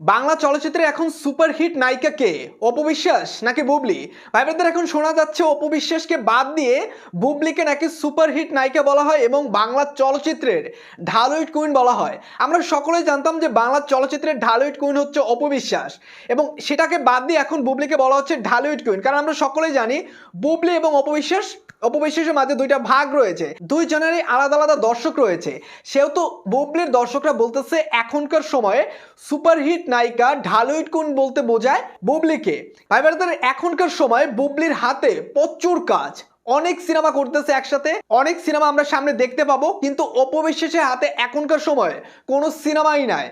বাংলা চলচ্চিত্রে এখন সুপারহিট নায়িকা কে অপবিশ্বাস নাকি বুবলি? ভাইবারদের এখন শোনা যাচ্ছে অপবিশ্বাসকে বাদ দিয়ে বুবলিকে নাকি সুপারহিট নায়িকা বলা হয় এবং বাংলা চলচ্চিত্রের ঢালুইট কুইন বলা হয়। আমরা সকলেই জানতাম যে বাংলা চলচ্চিত্রের ঢালুইট কুইন হচ্ছে অপবিশ্বাস এবং সেটাকে বাদ দিয়ে এখন বুবলিকে বলা হচ্ছে ঢালুইট কুইন। কারণ আমরা সকলেই জানি বুবলি এবং অপবিশ্বাস অপবিশ্বাসের মাঝে দুইটা ভাগ রয়েছে। দুইজনেরই আলাদা আলাদা দর্শক রয়েছে। সেহেতু বুবলির দর্শকরা বলতেছে এখনকার সময়ে সুপারহিট নায়িকা ঢালুইট কুন বলতে বোঝায় বুবলিকে। ভাই এখনকার সময় বুবলির হাতে প্রচুর কাজ। অনেক সিনেমা করতেছে একসাথে, অনেক সিনেমা আমরা সামনে দেখতে পাবো, কিন্তু অপবিশ্বাসের হাতে এখনকার সময়ে কোনো সিনেমাই নাই।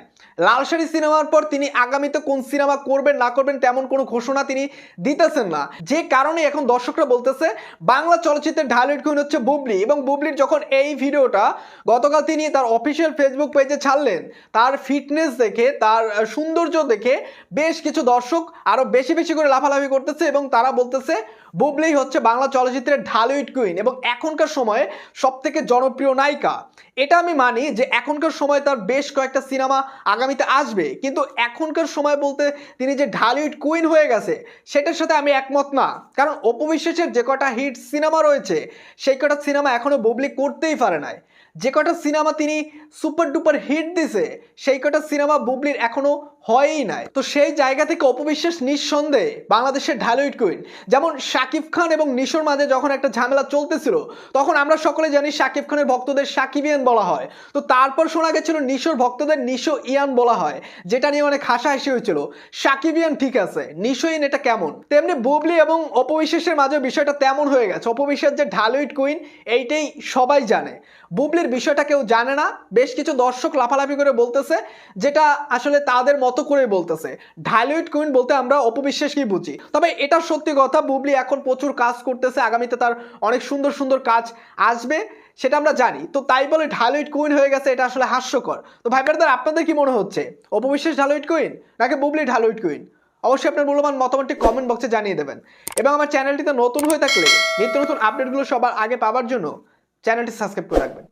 লালসারি সিনেমার পর তিনি আগামীতে কোন সিনেমা করবেন, না করবেন তেমন কোনো ঘোষণা তিনি দিতেছেন না। যে কারণে এখন দর্শকরা বলতেছে, বাংলা চলচ্চিত্রের ঢালিউড কুইন হচ্ছে বুবলি, এবং বুবলির যখন এই ভিডিওটা গতকাল তিনি তার অফিসিয়াল ফেসবুক পেজে ছাড়লেন, তার ফিটনেস দেখে, তার সৌন্দর্য দেখে বেশ কিছু দর্শক আরও বেশি বেশি করে লাফালাফি করতেছে এবং তারা বলতেছে, বুবলি হচ্ছে বাংলা চলচ্চিত্রের ঢালিউড কুইন এবং এখনকার সময়ে সবথেকে জনপ্রিয় নায়িকা। এটা আমি মানি যে এখনকার সময় তার বেশ কয়েকটা সিনেমা আগামীতে আসবে। কিন্তু এখনকার সময় বলতে তিনি যে ঢালিউড কুইন হয়ে গেছে, সেটার সাথে আমি একমত না। কারণ অপবিশ্বাসের যে কটা হিট সিনেমা রয়েছে, সেই কটা সিনেমা এখনও বুবলি করতেই পারে নাই। যে কটা সিনেমা তিনি সুপার ডুপার হিট দিছে, সেই কটা সিনেমা বুবলির এখনও হয়ই নাই। তো সেই জায়গা থেকে অপবিশ্বাস নিঃসন্দেহে বাংলাদেশের ঢালিউড কুইন, যেমন শাকিব খান এবং নিশোর মাঝে যখন একটা ঝামেলা চলতেছিল, তখন আমরা সকলে জানি শাকিব খানের ভক্তদের সাকিবিয়ান বলা হয়। তো তারপর শোনা গেছিল নিশোর ভক্তদের নিশো ইয়ান বলা হয়, যেটা নিয়ে অনেক হাসা হাসাহাসি হয়েছিল। সাকিবিয়ান ঠিক আছে, নিশো ইন এটা কেমন? তেমনি বুবলি এবং অপবিশ্বাসের মাঝে বিষয়টা তেমন হয়ে গেছে। অপবিশ্বাস যে ঢালিউড কুইন, এইটাই সবাই জানে। বুবলির বিষয়টা কেউ জানে না, বেশ কিছু দর্শক লাফালাফি করে বলতেছে, যেটা আসলে তাদের মতো করে বলতেছে। ঢালিউড কুইন বলতে আমরা অপবিশ্বাসকেই বুঝি। তবে এটা সত্যি কথা, বুবলি এখন প্রচুর কাজ করতেছে, আগামীতে তার অনেক সুন্দর সুন্দর কাজ আসবে। সেটা আমরা জানি। তো তাই বলে ঢালুইট কুইন হয়ে গেছে, এটা আসলে হাস্যকর। তো ভাই ব্রাদার, আপনাদের কি মনে হচ্ছে? অপবিশ্বাস ঢালুইট কুইন নাকি বুবলি ঢালুইট কুইন? অবশ্যই আপনার মূল্যবান মতামতটি কমেন্ট বক্সে জানিয়ে দেবেন। এবং আমার চ্যানেলটিতে নতুন হয়ে থাকলে নিত্য নতুন আপডেটগুলো সবার আগে পাওয়ার জন্য চ্যানেলটি সাবস্ক্রাইব করে রাখবেন।